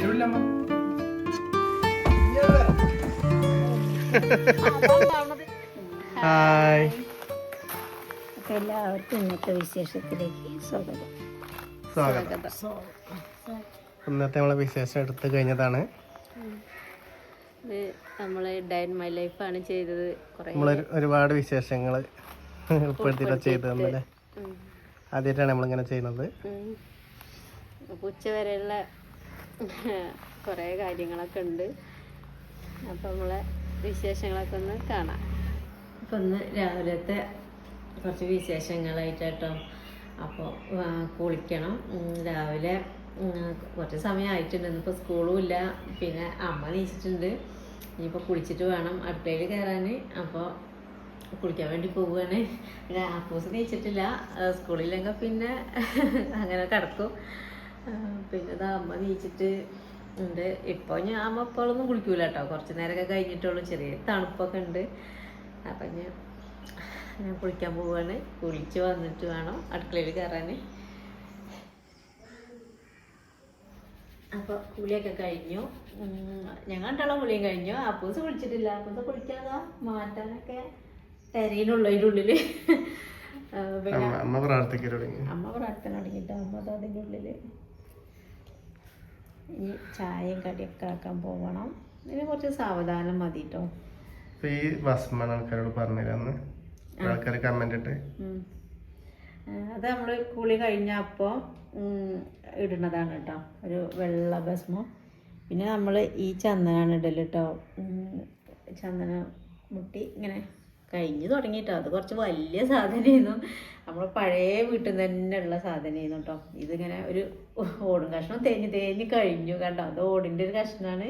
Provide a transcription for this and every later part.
Hi. എല്ലാവർക്കും ഇന്നത്തെ വിശേഷത്തിലേക്ക് സ്വാഗതം. സ്വാഗതം. ഇന്നത്തെ നമ്മളെ വിശേഷം എടുത്തു കഴിഞ്ഞതാണ്. ഡൈൻ മൈ ആണ് ചെയ്തത് കുറേ. നമ്മൾ ഒരുപാട് വിശേഷങ്ങൾ ആദ്യമായിട്ടാണ് നമ്മളിങ്ങനെ ചെയ്യുന്നത്. ഉം. കുറേ കാര്യങ്ങളൊക്കെ ഉണ്ട്. അപ്പം നമ്മളെ വിശേഷങ്ങളൊക്കെ ഒന്ന് കാണാം. അപ്പം ഒന്ന് രാവിലത്തെ കുറച്ച് വിശേഷങ്ങളായിട്ടോ അപ്പോൾ കുളിക്കണം. രാവിലെ കുറച്ച് കുറച്ച് സമയമായിട്ടുണ്ട് ഇന്നിപ്പോൾ സ്കൂളും ഇല്ല. പിന്നെ അമ്മ നീച്ചിട്ടുണ്ട്. ഇനിയിപ്പോൾ കുളിച്ചിട്ട് വേണം അടുക്കളയിൽ കയറാൻ അപ്പോൾ കുളിക്കാൻ വേണ്ടി പോവുകയാണ് പിന്നെ അപ്പൂസ് നീച്ചിട്ടില്ല. സ്കൂളില്ലെങ്കിൽ പിന്നെ അങ്ങനെ കിടക്കും. പിന്നെ ദാ അമ്മ നീച്ചിട്ട് ഉണ്ട്. ഇപ്പോൾ ഞാൻ അമ്മ ഇപ്പോഴൊന്നും കുളിക്കൂല കേട്ടോ കുറച്ച് നേരമൊക്കെ കഴിഞ്ഞിട്ടുള്ളൂ ചെറിയ തണുപ്പൊക്കെ ഉണ്ട്. അപ്പം ഞാൻ ഞാൻ കുളിക്കാൻ പോവാണ്. കുളിച്ച് വന്നിട്ട് വേണം അടുക്കളയിൽ കയറാൻ അപ്പോൾ കുളിയൊക്കെ കഴിഞ്ഞു. ഞങ്ങൾ രണ്ടാളും കുളിയും കഴിഞ്ഞു. അപ്പൂസ് കുളിച്ചിട്ടില്ല. അപ്പൂസ് കുളിക്കാതാ മാറ്റാനൊക്കെ തെരയിനുള്ളതിന്റെ ഉള്ളിൽ പിന്നെ അമ്മ പ്രാർത്ഥിക്കൽ തുടങ്ങി. അമ്മ പ്രാർത്ഥന തുടങ്ങിയിട്ട് അമ്മ അത് അതിന്റെ ഉള്ളിൽ ഇനി ചായയും കടിയൊക്കെ ആക്കാൻ പോകണം ഇതിന് കുറച്ച് സാവധാനം മതി കേട്ടോ ഈ ഭസ്മാണ് ആൾക്കാരോട് പറഞ്ഞിരുന്നു ആൾക്കാർ കമന്റ് ഇട്ട്. അത് നമ്മൾ കുളി കഴിഞ്ഞപ്പോൾ ഇടുന്നതാണ് കേട്ടോ. ഒരു വെള്ള ഭസ്മം. പിന്നെ നമ്മൾ ഈ ചന്ദനാണ് ഇടൽ കേട്ടോ. ചന്ദന മുട്ടി ഇങ്ങനെ കഴിഞ്ഞ് തുടങ്ങിയിട്ടോ അത് കുറച്ച് വലിയ സാധനമായിരുന്നു നമ്മൾ പഴയ വീട്ടിൽ നിന്ന് ഉള്ള സാധനമായിരുന്നു കേട്ടോ ഇതിങ്ങനെ ഒരു ഓടും കഷ്ണം തേഞ്ഞ് തേഞ്ഞ് കഴിഞ്ഞു കണ്ടോ. അത് ഓടിന്റെ ഒരു കഷ്ണമാണ്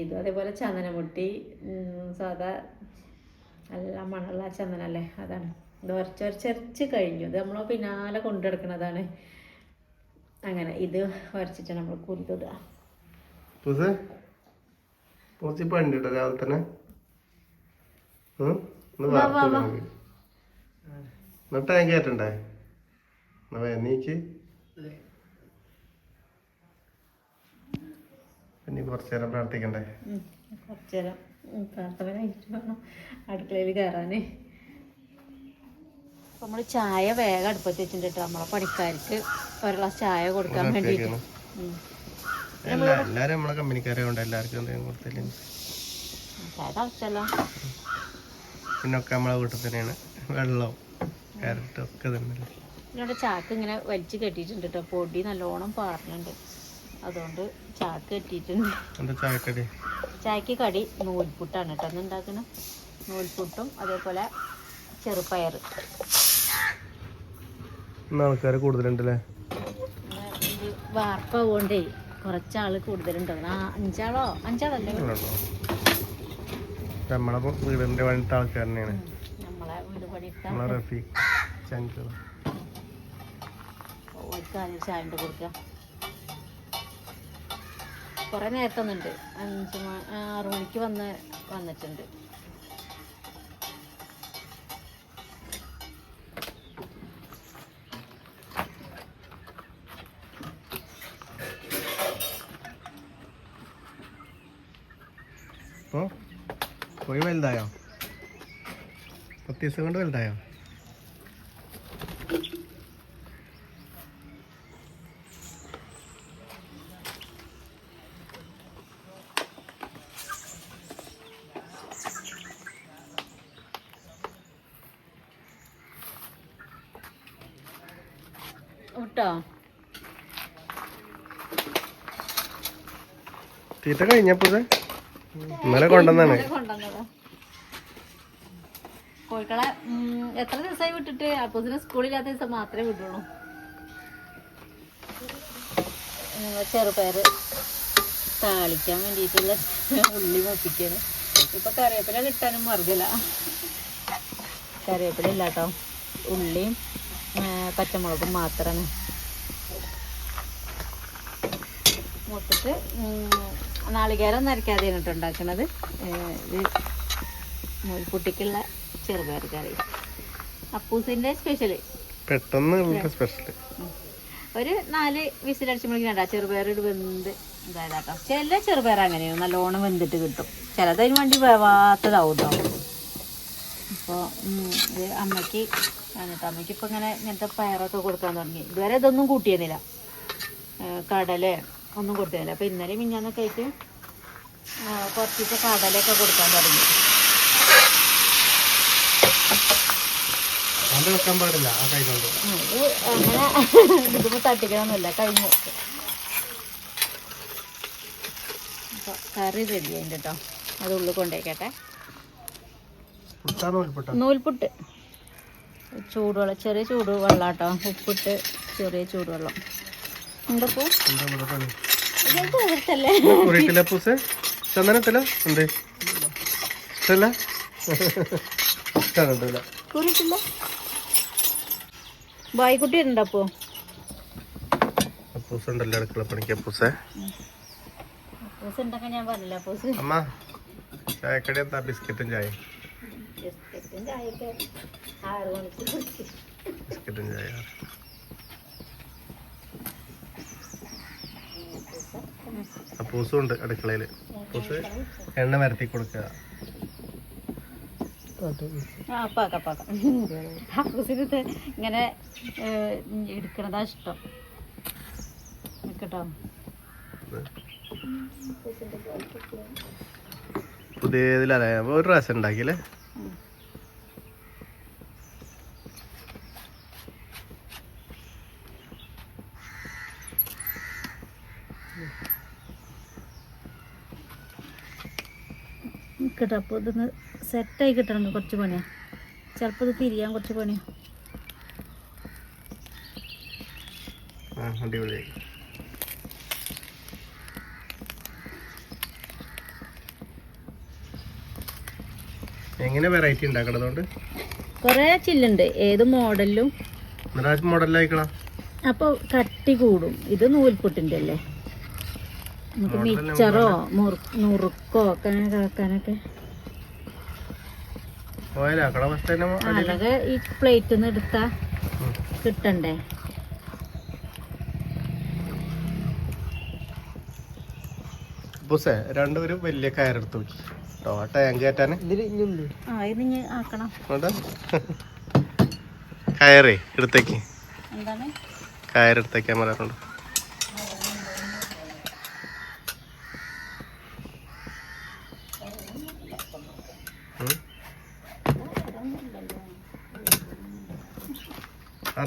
ഇതും അതേപോലെ ചന്ദനമുട്ടി സാധാ നല്ല മണമുള്ള ചന്ദനല്ലേ? അതാണ്. ഇത് ഉരച്ചൊരച്ചരച്ച് കഴിഞ്ഞു. ഇത് നമ്മൾ പിന്നാലെ കൊണ്ടെടുക്കണതാണ് അങ്ങനെ ഇത് ഉരച്ചിട്ട് നമ്മൾ കുരുതിടുക. പൂസ് പൂച്ചി പണ്ടിട്ടോ രാവിലെ തന്നെ? എന്നിട്ട് ഞാൻ കേട്ടണ്ടേ നീക്ക് പിന്നെ കുറച്ചു നേരം പ്രാർത്ഥിക്കണ്ടേ. കുറച്ച് നേരം. വേണം അടുക്കളയിൽ കയറാനേ. നമ്മൾ ചായ വേഗം അടുപ്പത്ത് വെച്ചിട്ടുണ്ട് കേട്ടോ. നമ്മളെ പണിക്കാർക്ക് ഒരു ഗ്ലാസ് ചായ കൊടുക്കാൻ വേണ്ടിയിട്ട്. എല്ലാവരും നമ്മളെ കമ്പനിക്കാരെ കൊണ്ട് എല്ലാവർക്കും എന്തെങ്കിലും കൊടുത്തില്ല ചായ തിളച്ചല്ലോ. പിന്നെ ഒക്കെ നമ്മളെ വീട്ടിൽ തന്നെയാണ്. വെള്ളവും ക്യാരറ്റും ഒക്കെ തന്നെ ഇവിടെ ചാക്ക് ഇങ്ങനെ വലിച്ചു കെട്ടിയിട്ടുണ്ട് കേട്ടോ പൊടി നല്ലോണം പാറുന്നുണ്ട് അതുകൊണ്ട് ചാക്ക് കെട്ടിയിട്ടുണ്ട്. എന്താ ചായക്കടി? ചായക്ക് കടി നൂൽപുട്ടാണ് കേട്ടോ അന്ന് ഉണ്ടാക്കുന്ന നൂൽപുട്ടും അതേപോലെ ചെറുപയർ. ആൾക്കാർ കൂടുതലുണ്ടല്ലേ? വാർപ്പ് പോകണ്ടേ വാർപ്പാവുകൊണ്ടേ കുറച്ചാൾ കൂടുതലുണ്ടോ? ആ അഞ്ചാളോ? അഞ്ചാളല്ലേ? നമ്മളെ വീടിന്റെ പണിത്തെ ആൾക്കാർ തന്നെയാണ്. നമ്മളെ വീട് പണിയിട്ട നമ്മളെ റഫീഖ് ചങ്കൾ ഓർക്ക് ആദ്യം ചായ കുറേ നേരത്തെ ഒന്നുണ്ട് അഞ്ച് ആറു മണിക്ക് വന്ന് വന്നിട്ടുണ്ട്. പോയി വലുതായോ? പത്ത് ദിവസം കൊണ്ട് വലുതായോ? വിട്ടോ തീറ്റ കഴിഞ്ഞപ്പോ ഇന്നലെ കൊണ്ടുവന്നാണ് കോഴിക്കളെ എത്ര ദിവസമായി വിട്ടിട്ട്? അപ്പൂസിന് സ്കൂളില്ലാത്ത ദിവസം മാത്രമേ വിടുള്ളൂ. ചെറുപയർ താളിക്കാൻ വേണ്ടിയിട്ടുള്ള ഉള്ളി മുപ്പിക്കാണ്. ഇപ്പൊ കറിവേപ്പില കിട്ടാനും മറുകല. കറിവേപ്പില ഇല്ലാട്ടോ ഉള്ളിയും പച്ചമുളകും മാത്രമാണ് മുട്ടിട്ട് നാളികേരം നരക്കാതെ കേട്ടോ ഉണ്ടാക്കണത് ഇത് നൂൽപുട്ടിക്കുള്ള ചെറുപയർ കറി. അപ്പൂസിന്റെ സ്പെഷ്യൽ പെട്ടെന്ന് സ്പെഷ്യൽ ഒരു നാല് വിസിലടിച്ചുമ്പോഴേക്കും ചെറുപയർ ഒരു വെന്ത് ഇതായതാട്ടോ. ചില ചെറുപയർ അങ്ങനെയാണ്. നല്ലോണം വെന്തിട്ട് കിട്ടും. ചിലത് അതിന് വേണ്ടി വേവാത്തതാവും കേട്ടോ അപ്പോൾ ഇത് അമ്മയ്ക്ക് എന്നിട്ട് അമ്മയ്ക്ക് ഇപ്പം ഇങ്ങനെ ഇങ്ങനത്തെ പയറൊക്കെ കൊടുക്കാൻ തുടങ്ങി. ഇതുവരെ ഇതൊന്നും കൂട്ടിയിരുന്നില്ല. കടല ഒന്നും കൊടുത്തില്ല അപ്പോൾ ഇന്നലെ മിഞ്ഞാന്നൊക്കെ ആയിട്ട് കുറച്ചിട്ട് കടലൊക്കെ കൊടുക്കാൻ തുടങ്ങി. വെക്കാൻ പാടില്ല ആ കൈ കൊണ്ട് അങ്ങനെ ഇതിപ്പോൾ തട്ടിക്കണമെന്നില്ല കഴിഞ്ഞു. കറി റെഡി ആയിട്ട് കേട്ടോ അത് ഉള്ളിൽ കൊണ്ടേക്കട്ടെ. നൂൽപുട്ട്? ചൂടുവെള്ളം ചെറിയ ചൂടുവെള്ളം കേട്ടോ ഉപ്പിട്ട് ചെറിയ ചൂടുവെള്ളം. എന്തപ്പോ? കുറിയിട്ടില്ല പൂസ്. ചന്ദനത്തില? എന്ത്? ഇഷ്ടല്ല ഇഷ്ടമല്ല കൂറിയിട്ടില്ല. ബായിക്കുട്ടി ഉണ്ടപ്പോ അപ്പൂസ് ഉണ്ടല്ലോ അടുക്കള പണിക്ക് അപ്പൂസേ പൂസ് ഞാൻ പറഞ്ഞില്ല പൂസ്. അമ്മ ചായക്കടി എന്താ? ബിസ്ക്കറ്റും ചായ ബിസ്ക്കറ്റും ചായ അപ്പൂസും ഉണ്ട് അടുക്കളയിൽ അപ്പൂസ് എണ്ണ വരത്തി കൊടുക്കുക. ആ പാക്ക പാക്ക പൂസിന് ഇങ്ങനെ എടുക്കണതാ ഇഷ്ടം. കേട്ടോ പുതിയതിലല്ലേ? ഒരു പ്രാവശ്യം ഉണ്ടാക്കിയില്ലേ? കേട്ടോ അപ്പോൾ ഇതൊന്ന് സെറ്റായി കിട്ടണം കുറച്ച് പണിയാണ് ചിലപ്പോൾ ഇത് തിരിയാൻ കുറച്ച് പണിയാണ് എങ്ങനെ വെറൈറ്റി ഉണ്ടാക്കണതുകൊണ്ട് കുറേ ചില്ലുണ്ട്. ഏത് മോഡലിലും എന്നിട്ട് മോഡലായിക്കളാ അപ്പോൾ കട്ടി കൂടും. ഇത് നൂൽപുട്ടിന്റെ അല്ലേ നമുക്ക് മിച്ചറോ നുറുക്കോ ഒക്കെ അങ്ങനെ കാക്കാനൊക്കെ അതൊക്കെ ഈ പ്ലേറ്റിൽ നിന്ന് എടുത്താൽ ഉം. കിട്ടണ്ടേ? ബുസേ രണ്ടുപേരും വലിയ കയറെടുത്ത്. നോക്കി കേട്ടോ ആ ടാങ്ക് കയറ്റാന് കയറേ എടുത്തേക്ക്. എന്താണ്? കയറെടുത്തേക്കാൻ പറയാറുണ്ട്.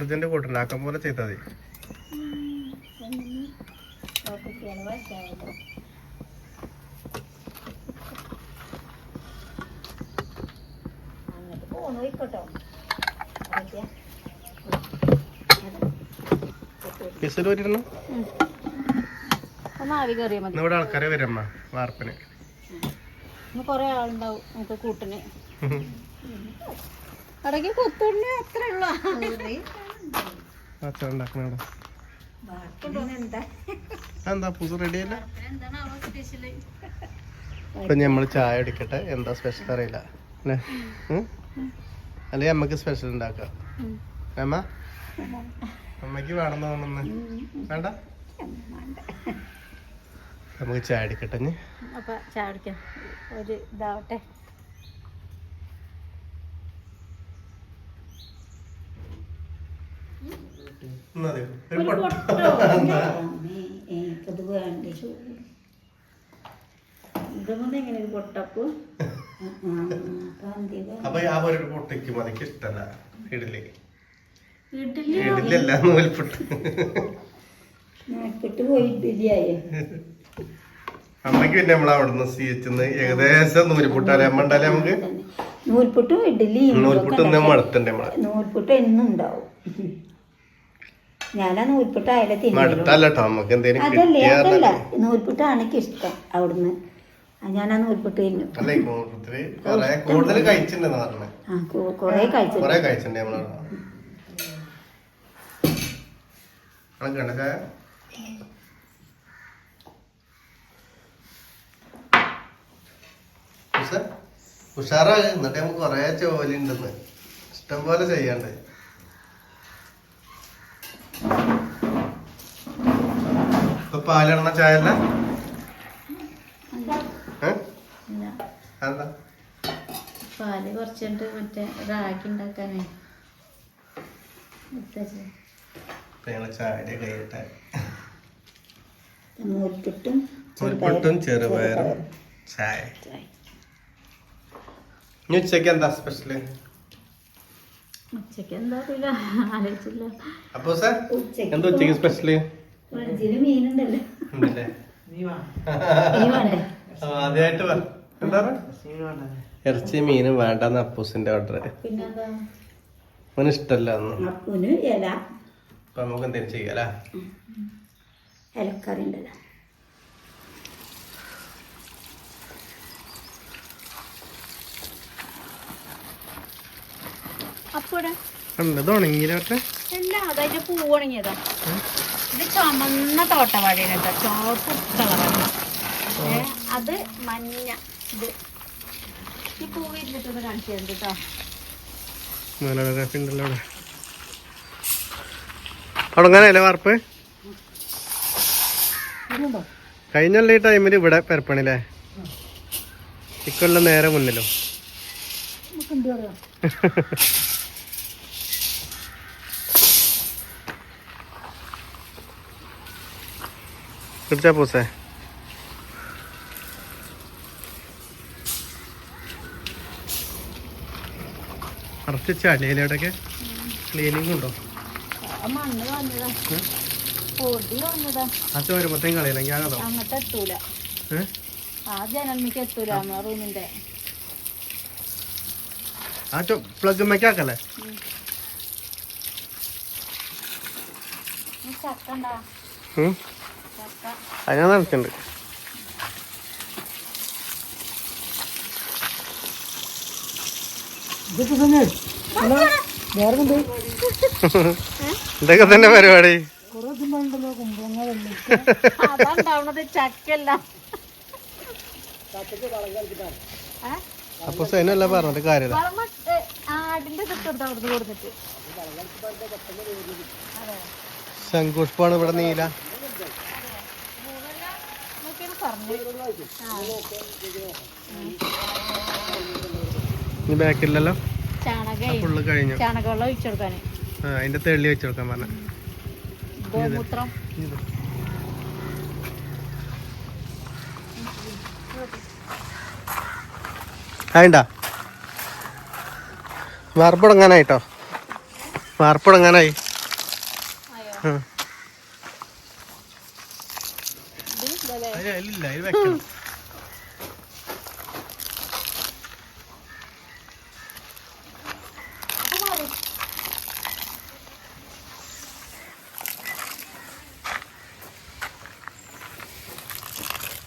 അർജന്റ് കൂട്ടണ്ട ആക്കം പോലെ ചെയ്താൽ മതി. ഇവിടെ ആൾക്കാരെ വരമ്മ വാർപ്പിന്. ഇന്ന് കുറേ ആളുണ്ടാവും നമുക്ക് കൂട്ടിന്. അടക്കി കുത്തുണ്ണി അത്രേ ഉള്ളൂ. ഉണ്ടാക്കണ എന്താ പുതു റെഡി അല്ല? ഇപ്പൊ നമ്മൾ ചായ എടുക്കട്ടെ എന്താ സ്പെഷ്യൽ അറിയില്ല. അല്ലേ? അല്ലെങ്കിൽ അമ്മയ്ക്ക് സ്പെഷ്യൽ ഉണ്ടാക്കാം അമ്മ? അമ്മയ്ക്ക് വേണമെന്ന് തോന്നുന്നു. വേണ്ട? നമുക്ക് ചായ അടിക്കട്ടെ ഇനി. അപ്പൊ ചായ കുടിക്കാം. ഒരു ഇതാവട്ടെ. എനിക്കത് വേണ്ട ഒരു പൊട്ടപ്പു. അപ്പൊ ആ ഒരു പൊട്ടിക്ക് ഇഷ്ടല്ല. ഇഡലി ഇഡ്ഡലി ഇഡലി അല്ല നൂൽപുട്ട്. നാൽപ്പെട്ട് പോയിട്ടില്ലായോ അമ്മയ്ക്ക് പിന്നെ നമ്മൾ അവിടുന്ന് സ്വീകരിച്ചെന്ന് ഏകദേശം നൂൽപുട്ടാലേ അമ്മ ഉണ്ടാലേ നമുക്ക്? നൂൽപുട്ടും ഇഡ്ഡലി നൂൽപുട്ട് മടുത്തുണ്ട് നമ്മളെ? നൂൽപുട്ട് എന്നും ഉണ്ടാവും. ഞാനാ നൂൽപുട്ട് അയല തിന്നു അതല്ലേ അതല്ല. നൂൽപുട്ടാണ് എനിക്ക് ഇഷ്ടം അവിടുന്ന്. ആ, ഞാനാ നൂൽപുട്ട് തിന്നു. കൂടുതൽ കുറേ കഴിച്ചിട്ടുണ്ട്. ഉഷാറാണ് എന്നിട്ട് നമുക്ക് കൊറേ ജോലി ഉണ്ടെന്ന് ഇഷ്ടം പോലെ ചെയ്യാണ്ട് ഇപ്പൊ പാലിടണ ചായ അല്ല പാൽ കുറച്ചിട്ട് മറ്റേ റാഗി ഉണ്ടാക്കാനേ. ചായ ചെറുപയറും ചായ. ഇനി ഉച്ചയ്ക്ക് എന്താ സ്പെഷ്യൽ ഉച്ചയ്ക്ക് എന്താ അറിയില്ല ആലോചിച്ചില്ല. അപ്പൊ സാർ എന്താ ഉച്ചയ്ക്ക് സ്പെഷ്യൽ ഫ്രിഡ്ജിൽ മീനുണ്ടല്ലോ. ഉണ്ടല്ലേ? ഇനി വേണ്ടേ? ആദ്യമായിട്ട് എന്താ ഇറച്ചി മീനും വേണ്ടെന്ന് അപ്പൂസിന്റെ ഓർഡർ അവന് ഇഷ്ടല്ല അപ്പൊ നമുക്ക് എന്തെങ്കിലും ചെയ്യാലേ ഇലക്കറി ഉണ്ടല്ലോ. ഉണ്ട് ഇത് ചുമന്ന കേട്ടോ. ചോപ്പ് കളറാണ് അത് മഞ്ഞ. ഇത്. ഈ പൂ ഇരുന്നിട്ടൊന്ന് കാണിച്ചു തരുന്നുണ്ട് കേട്ടോ. മനോഗ്രഫി ഉണ്ടല്ലോ അവിടെ. തുടങ്ങാനല്ലേ വാർപ്പ്? കഴിഞ്ഞല്ല ഈ ടൈമിൽ ഇവിടെ പെരപ്പണില്ലേ ഇക്കൊല്ലം നേരെ മുന്നിലോ. പിടിച്ചാ പൂസേ കുറച്ച് ചളിയിലൂടെയൊക്കെ ക്ലീനിങ് ഉണ്ടോ അങ്ങോട്ട് എത്തൂല ഏഹ് ആ ജനൽമിക്ക് എത്തൂല റൂമിന്റെ ആ ഉം ചക്ക അതിനാ നടക്കുന്നുണ്ട് ഇതൊക്കെ തന്നെ. പരിപാടി? അപ്പൊ സൈനല്ല പറഞ്ഞിട്ട് കാര്യമില്ല. അതെ. ശംഖുഷ്പാണ് ഇവിടെ നീല. പറഞ്ഞു. ബാക്കില്ലല്ലോ? ചാണകേ ഫുള്ള് കഴിഞ്ഞു. ചാണകവെള്ളം ഒഴിച്ചു കൊടുക്കാന്. ആ അതിന്റെ തെള്ളി വെച്ചെടുക്കാൻ പറഞ്ഞ. ഗോമൂത്രം. ആയിണ്ടാ? വാർപ്പുടങ്ങാനായിട്ടോ വാർപ്പുടങ്ങാനായി ആയോ ഉം. ഇത് അതിലില്ല ഇത് വെക്കണം.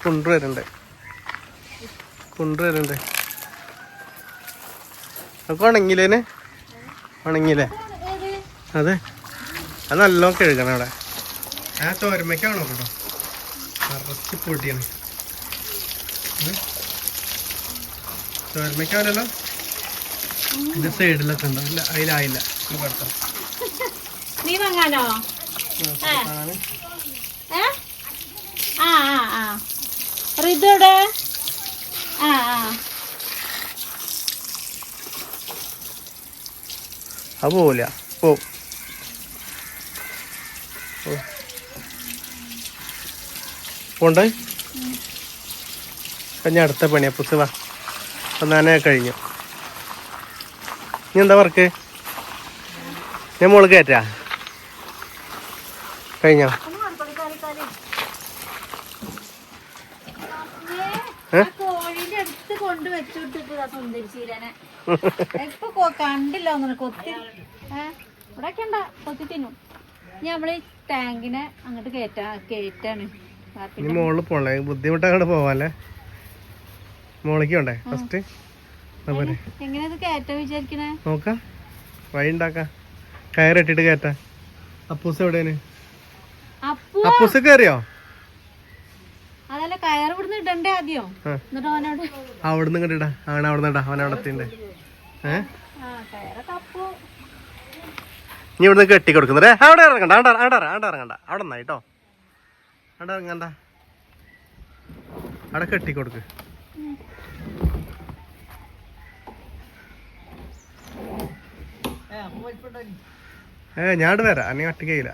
കൊണ്ടുവരണ്ടേ കൊണ്ടുവരണ്ടേ ഒക്കെ ഉണങ്ങില്ലേനെ ഉണങ്ങിയില്ലേ അതെ. അത് നല്ലോണം കഴുകണം അവിടെ. ആ ചോരമ്മയ്ക്കാണോ കേട്ടോ? നിറച്ച് പൊടിയാണ്. ചോരമ്മയ്ക്കാവല്ലോ ഇതിന്റെ സൈഡിലൊക്കെ ഉണ്ടോ. ഇല്ല അതിലായില്ല. കുഴപ്പം. നീ വാങ്ങാനോ? ഏ. ആ ആ ആ. റിതുടെ? ആ ആ. അത് പോവില്ല. പോവും പോണ്ടേ. കഴിഞ്ഞ അടുത്ത പണിയാ. പുസ് വാ. അപ്പം ഞാൻ കഴിഞ്ഞു. ഇനി എന്താ വർക്ക് ഞാൻ മോൾ കയറ്റാ. കഴിഞ്ഞോ? കൊണ്ട് കണ്ടില്ല ഒന്നും കൊത്തി ഇവിടെ കൊത്തി ഇനി ടാങ്കിനെ അങ്ങോട്ട് കേറ്റാ കേറ്റാണ് ഇനി മോൾ മോളിൽ പോണേ ബുദ്ധിമുട്ട് അങ്ങോട്ട് പോവാല്ലേ മോളിക്ക് വേണ്ടേ ഫസ്റ്റ് നോക്കാം. വഴി ഉണ്ടാക്കാം. കയറിട്ടിട്ട് കയറ്റാ. അപ്പൂസ് എവിടെയാണ്? അപ്പൂസ് കയറിയോ? ആദ്യം. എന്നിട്ട് അവനോട് അവിടുന്ന് ഇടാ. അവൻ അവിടെ എത്തിണ്ട് ഏ? നീ ഇവിടുന്ന് കെട്ടി കൊടുക്കുന്നേ അവിടെ ഇറങ്ങണ്ട. അവിടെ ഇറങ്ങണ്ട. ഇറങ്ങ- അവിടെ ഇറങ്ങണ്ട. അവിടെ നിന്നാ കേട്ടോ. അവിടെ ഇറങ്ങണ്ട അവിടെ കെട്ടിക്കൊടുക്ക്. ഏ ഞാട് വരാം. അന്നെ ഒറ്റയ്ക്കില്ല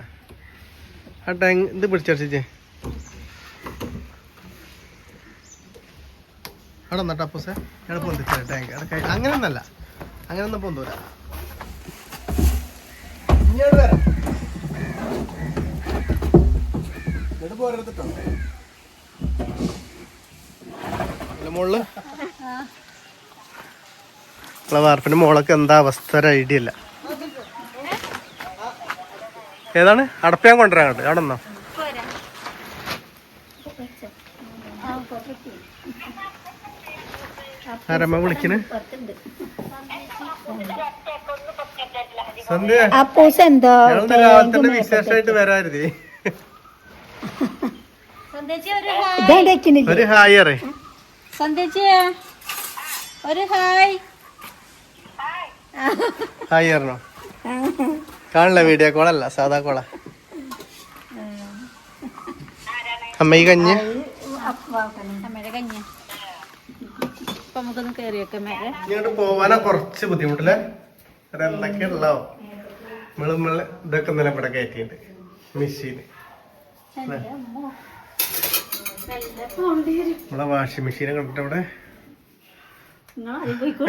ആ ടാങ് ഇത് പിടിച്ചടിച്ചേ അവിടെ നിന്നട്ടാ പൂസേ. ഞാൻ പൊന്തിച്ചാ ടാങ്ക്. അവിടെ അങ്ങനെ ഒന്നല്ല അങ്ങനെ ഒന്നും പൊന്തൂരാ മുകളിൽ നമ്മളെ വാർപ്പിന്റെ മോളൊക്കെ എന്താ അവസ്ഥ ഒരു ഐഡിയ ഇല്ല. ഏതാണ്? അടപ്പയാൻ കൊണ്ടുവരാൻ കണ്ടു അവിടെ നിന്നോ. ആരമ്മ വിളിക്കണ്? സന്ധ്യ. അപ്പൂസ് എന്തോ ഞങ്ങൾ രാവിലെ തന്നെ വിശേഷമായിട്ട് വരാരുതേ. ഒരു ഹായ് അറേ ഒരു ഹായ്. ഹായ് അറിഞ്ഞോ കാണില്ല വീഡിയോ കോളല്ല സാധാ കോളാ. അമ്മ ഈ കഞ്ഞി? അമ്മയുടെ കഞ്ഞ. അപ്പൊ നമുക്കൊന്ന് കയറി വെക്കാം മേലെ. ഇങ്ങോട്ട് പോവാനാ കുറച്ച് ബുദ്ധിമുട്ടില്ലേ? എന്തൊക്കെ ഉള്ളോ? നമ്മൾ നമ്മൾ ഇതൊക്കെ കയറ്റിണ്ട് മെഷീന്. നമ്മളെ വാഷിംഗ് മെഷീനെ കണ്ടിട്ട് അവിടെ?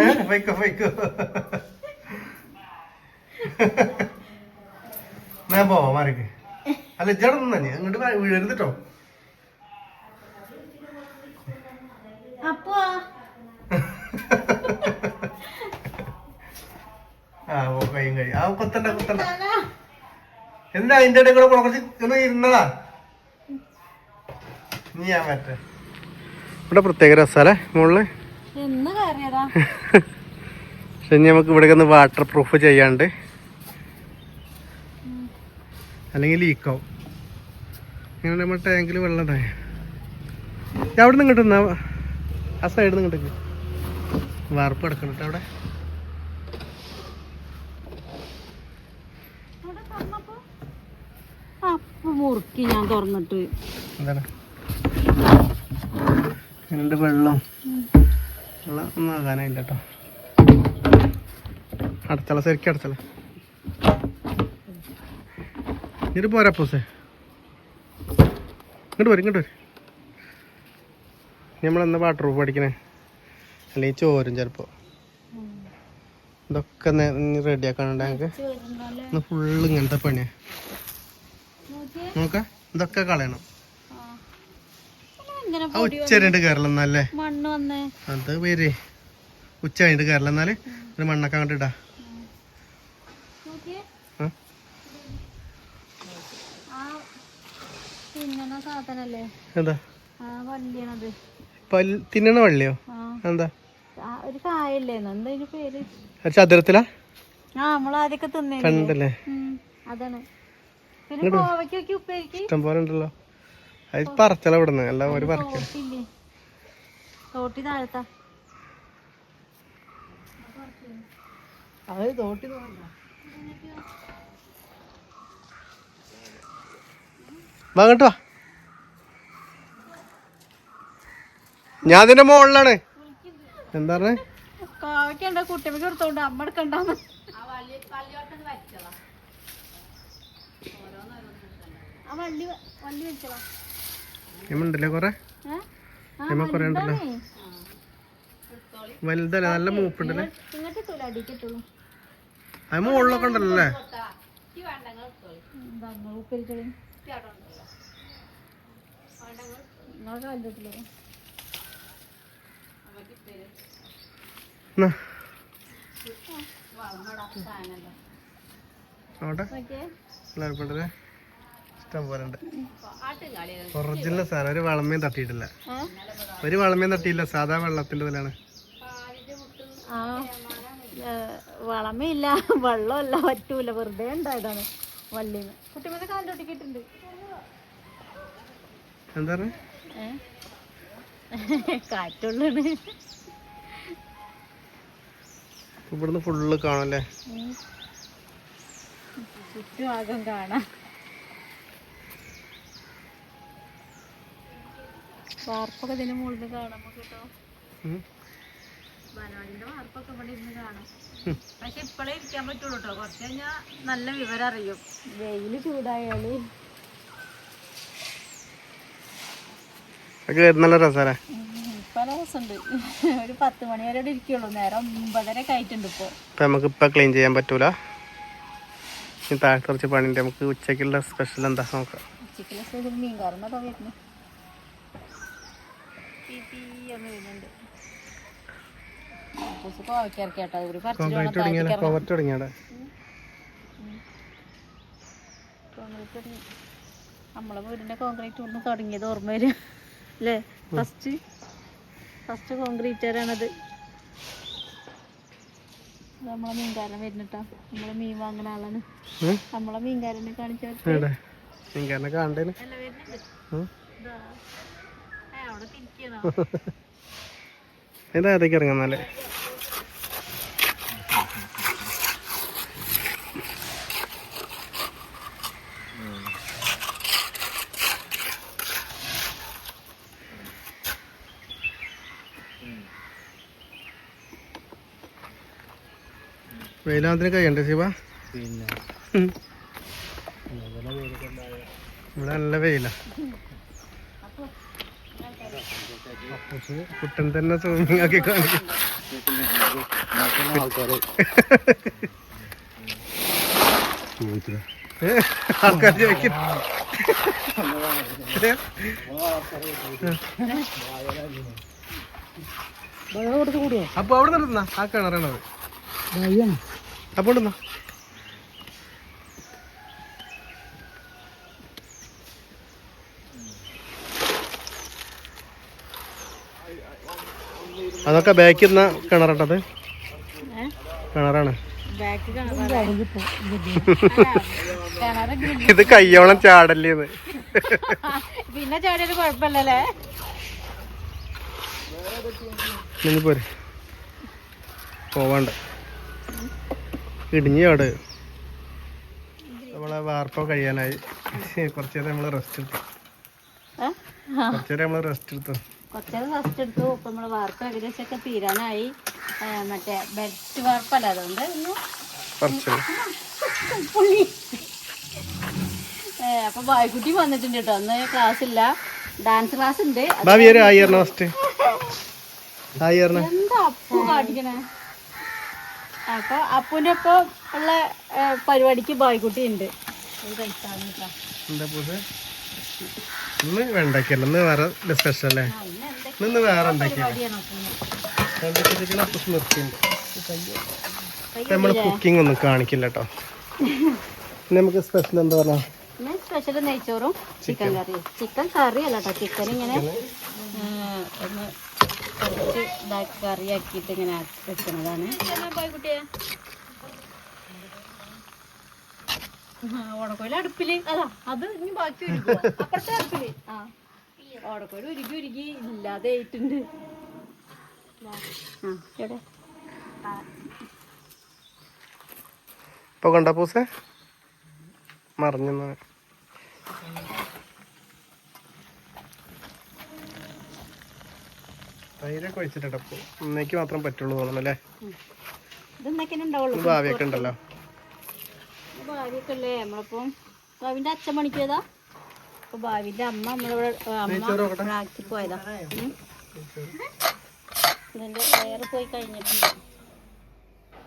ഏ, പോയിക്കോ പോയിക്കോ. ഞാൻ പോവാ മാറിക്ക്. അല്ല ഇജ്ജടെ തന്നെ അങ്ങോട്ട് വീഴരുതിട്ടോ അപ്പോ? ആ ഓ കഴിയും ആ കൊത്തണ്ട കൊത്തണ്ട. എന്താ അതിന്റെ ഇടയിൽ കൂടെ കുറച്ച് ഇരുന്നതാ. നീ ഞാൻ പറ്റേ ഇവിടെ പ്രത്യേക രസാലേ മുകളിൽ എന്ന് കയറിയതാ? പക്ഷെ ഇനി നമുക്ക് ഇവിടെ ഒന്ന് വാട്ടർ പ്രൂഫ് ചെയ്യാണ്ട് അല്ലെങ്കിൽ ലീക്കാവും ഇങ്ങനെ നമ്മൾ ടാങ്കിൽ വെള്ളം ഉണ്ടായ. അവിടെ നിന്ന് കിട്ടുന്ന ആ സൈഡിൽ നിന്ന് കിട്ടുന്നു വാർപ്പ് കിടക്കണം കേട്ടോ അവിടെ. അപ്പൊ മുറുക്കി ഞാൻ തുറന്നിട്ട്. എന്താണ്? രണ്ട് വെള്ളം. വെള്ളം ഒന്നും ആകാനായില്ല കേട്ടോ അടച്ചള ശരിക്കും അടച്ചള ഇങ്ങോട്ട് പോരാ പൂസേ ഇങ്ങോട്ട് വരും ഇങ്ങോട്ട് വരും നമ്മളെന്നാ വാട്ടർ പ്രൂഫ് പഠിക്കണേ അല്ലെങ്കിൽ ചോരും ചിലപ്പോൾ ഇതൊക്കെ റെഡിയാക്കാനുണ്ട് ഞങ്ങൾക്ക് ഫുള്ള് ഇങ്ങനത്തെ പണിയാ. നോക്കാം ഇതൊക്കെ കളയണം. ഇങ്ങനെ ഉച്ച എന്നല്ലേ മണ്ണ് വന്നേ. അത് പേര്. ഉച്ച കഴിഞ്ഞിട്ട് കയറല എന്നാൽ ഒരു മണ്ണൊക്കെ അങ്ങോട്ട് ഇടാ. തിന്നണ എന്താ? വള്ളിയോ? എന്താ? ഒരു എന്താ പേര്? ചതുരത്തിലാ? ആ തിന്നേ കണ്ടല്ലേ? അതാണ്. പിന്നെ കോവയ്ക്കൊക്കെ ഉപ്പേരിക്ക്? ഇഷ്ടം പോലെ ഉണ്ടല്ലോ. അത് പറച്ചല ഇവിടുന്ന്. എല്ലാം ഒരു തോട്ടില്ലേ? തോട്ടി താഴത്താ. അത് തോട്ടി വാ അങ്ങോട്ട് വാ. ഞാൻ അതിന്റെ മുകളിലാണ് എന്താ പറഞ്ഞേ? കോവയ്ക്ക് ഉണ്ടോ കുട്ടിയമ്മക്ക് എടുത്തോണ്ട് അമ്മ എടുക്കണ്ടെന്ന്. ആ വള്ളി വള്ളി വെച്ചതാ ഉണ്ടല്ലേ കൊറേ? എമ്മ കൊറേ ഉണ്ടല്ലോ. വലുതല്ലേ നല്ല മൂപ്പുണ്ടല്ലേ? അത് മുകളിലൊക്കെ ഉണ്ടല്ലേ അവിടെ? നോക്കിയേ. പിള്ളേർക്കുണ്ടല്ലേ ഇഷ്ടം പോലെ ഉണ്ട് ഒറിജിനൽ സാധനം. ഒരു വളമയും തട്ടിയിട്ടില്ല? ഒരു വളമയും തട്ടിയില്ല സാധാ വെള്ളത്തിന്റെ ഇതിലാണ് വളമില്ല വെള്ളമല്ല. പറ്റൂല. വെറുതെ ഉണ്ടായതാണ് വള്ളിന്ന്. കുട്ടിമത്തെ കാലിലൊട്ടിക്കിട്ടുണ്ട് എന്താ കാറ്റുള്ളാണ് ഇവിടുന്ന് ഫുള്ള് കാണുമല്ലേ ചുറ്റുഭാഗം കാണാം. വാർപ്പൊക്കെ ഇതിന് മുകളിൽ കാണാൻ കേട്ടോ ഉം. ബാലവാടിന്റെ വാർപ്പൊക്കെ ഇവിടെ ഇരുന്ന് കാണാം. പക്ഷെ ഇപ്പോഴേ ഇരിക്കാൻ പറ്റുള്ളൂ കേട്ടോ കുറച്ച് കഴിഞ്ഞാൽ നല്ല വിവരം അറിയും. വെയിൽ ചൂടായാൽ. നല്ല പല രസമുണ്ട് ഒരു പത്ത് മണി വരെ ഇവിടെ ഇരിക്കുള്ളൂ. നേരം ഒമ്പതര ആയിട്ടുണ്ട് ഇപ്പോ. ഇപ്പം നമുക്ക് ഇപ്പം ക്ലീൻ ചെയ്യാൻ പറ്റൂല. താഴെ കുറച്ച് പണിയുണ്ട്. നമുക്ക് ഉച്ചക്കുള്ള സ്പെഷ്യൽ എന്താ നോക്കാം. ഉച്ചക്കുള്ള സ്പെഷ്യൽ മീൻ കറന്നതാ വരുന്നത് എന്ന് വരുന്നുണ്ട്. കോവയ്ക്കിറക്കിയാട്ടോ ഒരു കോൺക്രീറ്റ് നമ്മളെ വീടിന്റെ കോൺക്രീറ്റ് ഒന്ന് തുടങ്ങിയത് ഓർമ്മ വരും അല്ലേ? ഫസ്റ്റ് ഫസ്റ്റ് കോൺക്രീറ്റുകാരാണത് നമ്മളെ മീൻകാരൻ വരുന്നിട്ടാ. നമ്മളെ മീൻ വാങ്ങുന്ന ആളാണ്? നമ്മളെ മീൻകാരനെ കാണിച്ചു എവിടെ? നിങ്ങന്നെ കാണണ്ടേന് അല്ല വരുന്നുണ്ട് ഉം? ഇതാ. അതേക്ക് ഇറങ്ങാന്നല്ലേ വെയിലാമത്തിന് കഴിയണ്ടേ ശിവ പിന്നെ ഉം. ഇവിടെ നല്ല വെയില കുട്ടൻ തന്നെ സ്വിമ്മിങ് ആക്കി കാണിക്കും. ആൾക്കാർ ചോദിക്കും? അപ്പൊ അവിടെ നിർത്തുന്ന ആ കിണറാണത്. അപ്പൊ ഇടുന്ന അതൊക്കെ ബാക്കിൽ നിന്ന് കിണറട്ടത് കിണറാണ്. ഇത് കയ്യോളം ചാടല്ലേന്ന്. പിന്നെ ചാടിയത് കുഴപ്പമില്ലല്ലേ? പോരെ. പോവാണ്ട. ഇടിഞ്ഞു ചാട് നമ്മളെ വാർപ്പ കഴിയാനായി. കുറച്ചേരം നമ്മൾ നമ്മൾ റെസ്റ്റ് എടുത്തു. കുറച്ചേരം നമ്മൾ റെസ്റ്റ് എടുത്തു. കുറച്ചേരം റെസ്റ്റ് എടുത്തു ഇപ്പൊ നമ്മൾ വാർപ്പ് ഏകദേശം ഒക്കെ തീരാനായി മറ്റേ ബെഡ് വാർപ്പല്ല അതുകൊണ്ട് ഒന്ന് പുള്ളി അപ്പൊ ബായ്ക്കുട്ടി വന്നിട്ടുണ്ട് കേട്ടോ. അന്ന് ക്ലാസ് ഇല്ല. ഡാൻസ് ക്ലാസ് ഉണ്ട്. എന്താ അപ്പു കാട്ടിക്കണേ അപ്പൊ അപ്പുവിന്റെ ഒപ്പം ഉള്ള പരിപാടിക്ക് ബായ്ക്കുട്ടി ഉണ്ട്. ഇന്ന് വേറെ സ്പെഷ്യൽ അല്ലേ? ഇന്ന് വേറെ ഉണ്ടാക്കിയ പരിപാടിയാണ് അപ്പുവിന് വെണ്ടയ്ക്കല്ല അപ്പൂസ് നിർത്തിയുണ്ട് കൈ നമ്മൾ കുക്കിംഗ് ഒന്നും കാണിക്കില്ല കേട്ടോ നമുക്ക് സ്പെഷ്യൽ എന്താ പറയാ പിന്നെ സ്പെഷ്യൽ നെയ്ച്ചോറും ചിക്കൻ കറിയും ചിക്കൻ കറി അല്ല കേട്ടോ ചിക്കൻ ഇങ്ങനെ ഒന്ന് കുറച്ച് കറിയാക്കിയിട്ട് ഇങ്ങനെ വെക്കുന്നതാണ്. ഓടക്കോയിൽ അടുപ്പിൽ. അതാ അത് ഇനി ബാക്കി അപ്പുറത്തെ അടുപ്പിൽ. ആ. ഓടക്കോയിൽ ഉരുകി ഉരുകി ഇല്ലാതെ ആയിട്ടുണ്ട്. ഇപ്പൊ കണ്ട പൂസ? മറിഞ്ഞു തൈരൊക്കെ ഒഴിച്ചിട്ടോ ഇന്നേക്ക് മാത്രം പറ്റുള്ളൂ തോന്നുന്നു അല്ലേ? ഇത് എന്തൊക്കെ ഉണ്ടാവുള്ളൂ. ഇത് ഭാവിയൊക്കെ ഉണ്ടല്ലോ. ഭാവിയൊക്കെ അല്ലേ നമ്മളിപ്പം ഭാവിന്റെ അച്ഛൻ പണിക്കിയതാ അപ്പൊ ഭാവിന്റെ അമ്മ നമ്മളിവിടെ അമ്മ. ആക്കി പോയതാ. ഇതിന്റെ വേറെ പോയി കഴിഞ്ഞിട്ടുണ്ട്.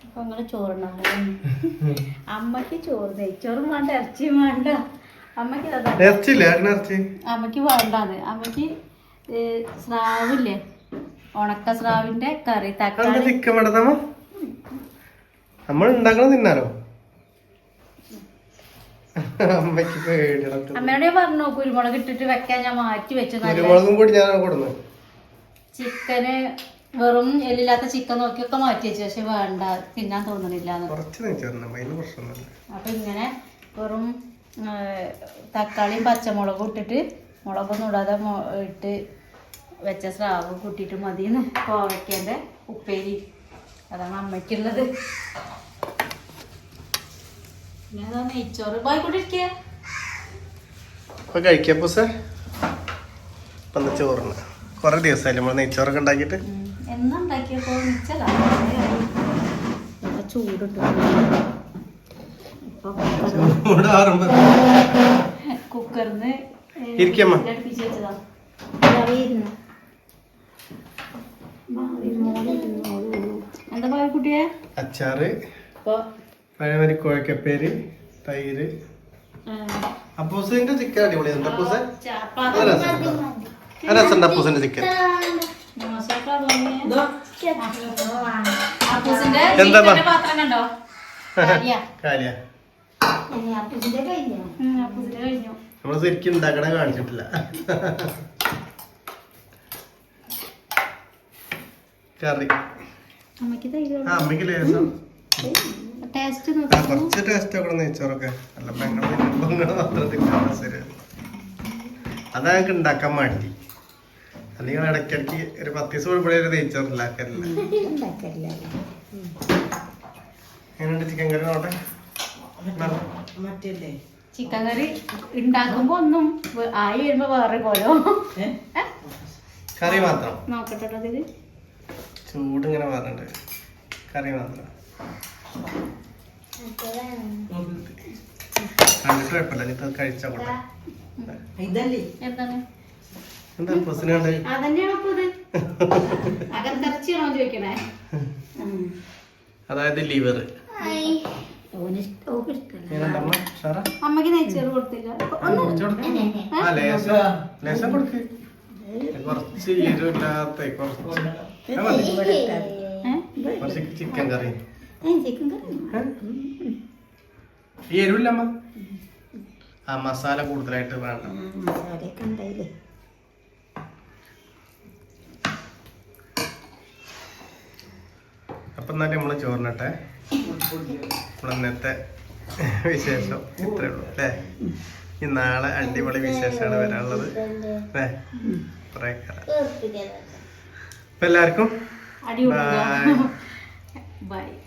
അപ്പൊ നിങ്ങൾ ചോറുണ്ടാവും അമ്മയ്ക്ക് ചോറ് നെയ്ച്ചോറും വേണ്ട ഇറച്ചിയും വേണ്ട. അമ്മയ്ക്ക് അമ്മയ്ക്ക് വേണ്ടത് അമ്മയ്ക്ക് സ്രാവില്ലേ? ഉണക്ക സ്രാവിന്റെ കറി തക്കാളി. നമ്മൾ ഉണ്ടാക്കണം തിന്നാലോ? അമ്മയ്ക്ക് പേടിയടക്കം അമ്മയോട് ഞാൻ പറഞ്ഞു കുരുമുളക് ഇട്ടിട്ട് വെക്കാൻ ഞാൻ മാറ്റി വെച്ചു കുരുമുളകും കൂടി ഞാൻ കൊടുന്നു. ചിക്കന് വെറും എല്ലില്ലാത്ത ചിക്കൻ നോക്കിയൊക്കെ മാറ്റി വെച്ചു പക്ഷെ വേണ്ട തിന്നാൻ തോന്നണില്ല അപ്പൊ ഇങ്ങനെ വെറും തക്കാളിയും പച്ചമുളകും ഇട്ടിട്ട് മുളകൊന്നും ഇടാതെ ഇട്ട് വെച്ച സ്രാവ് കൂട്ടിയിട്ട് മതിയെന്ന് കോവയ്ക്കേന്റെ ഉപ്പേരി. അതാണ് അമ്മയ്ക്കുള്ളത്. പിന്നെ നെയ്ച്ചോറ്. പോയിക്കൊണ്ടിരിക്കുക അപ്പൊ കഴിക്കാം പൂസേ. എന്താ ചോറിന്. കുറെ ദിവസമായില്ലേ നമ്മൾ നെയ്ച്ചോറൊക്കെ ഉണ്ടാക്കിയിട്ട്? എന്നാ ഉണ്ടാക്കിയപ്പോ? മിച്ചതാ ചൂടിട്ടു ഇപ്പൊ ചൂട് ആറുമ്പോ. കുക്കറിന്ന് ഇരിക്കമ്മ. എന്താ കുട്ടിയെ? അച്ചാറ്. പഴമരി കോഴക്കപ്പേര് തൈര്. അപ്പൂസിന്റെ ചിക്കൻ അടിപൊളിയാണ് രസമുണ്ട്. രസമുണ്ട് അപ്പൂസിന്റെ ചിക്കൻ. അപ്പൂസിന്റെ എന്താ. കാര്യ നമ്മൾ ശരിക്കും ഉണ്ടാക്കണ കാണിച്ചിട്ടില്ല. കറി. അമ്മയ്ക്ക് തൈര് ആ അമ്മയ്ക്ക് ലേസം. ടേസ്റ്റ് ആ കുറച്ച് ടേസ്റ്റ് ഒക്കെ നെയ്ച്ചോറൊക്കെ അല്ല പെങ്ങൾ പെങ്ങൾ മാത്രം തിന്നാൻ ശരി അതാ ഞങ്ങൾക്ക് ഉണ്ടാക്കാൻ മാറ്റി അല്ലെങ്കിൽ ഇടയ്ക്കിടയ്ക്ക് ഒരു പത്ത് ദിവസം കൂടുമ്പോഴേ ഒരു നെയ്ച്ചോറ് ഉണ്ടാക്കാറില്ല എങ്ങനെയുണ്ട് ചിക്കൻ കറി നോട്ടെ? ചിക്കൻ കറി ഉണ്ടാക്കുമ്പോ ഒന്നും ആയി വരുമ്പോ വേറെ പോലോ കറി മാത്രം? നോക്കട്ടെ ട്ടോ ചൂട് ഇങ്ങനെ പറഞ്ഞിട്ട് കറി മാത്രം. കണ്ടിട്ട് കുഴപ്പമില്ല. ഇനിയിപ്പോ കഴിച്ചാ കൂടെ എന്താണ്? എന്താ പ്രശ്നം അതന്നെയാണ് അപ്പൊ ഇത്? അകത്തിറച്ചിയാണോ ചോദിക്കണേ? അതായത് ലിവർ. അമ്മയ്ക്ക് നെയ്ച്ചോറ് കൊടുത്തില്ല. കൊടുക്ക്. കുറച്ച് എരിവില്ലാത്ത. കുറച്ച് ചിക്കൻ കറി. ചിക്കൻ കറി ഏ? ഈ എരിവില്ല അമ്മ ആ മസാല കൂടുതലായിട്ട് വേണ്ട. അപ്പൊ എന്നാലും നമ്മൾ ചോറിനട്ടെ. ഇന്നത്തെ വിശേഷം ഇത്രേ ഉള്ളൂ അല്ലേ? ഈ നാളെ അടിപൊളി വിശേഷമാണ് വരാനുള്ളത് അല്ലേ? കുറേ കാലം. അപ്പൊ എല്ലാവർക്കും. ബൈ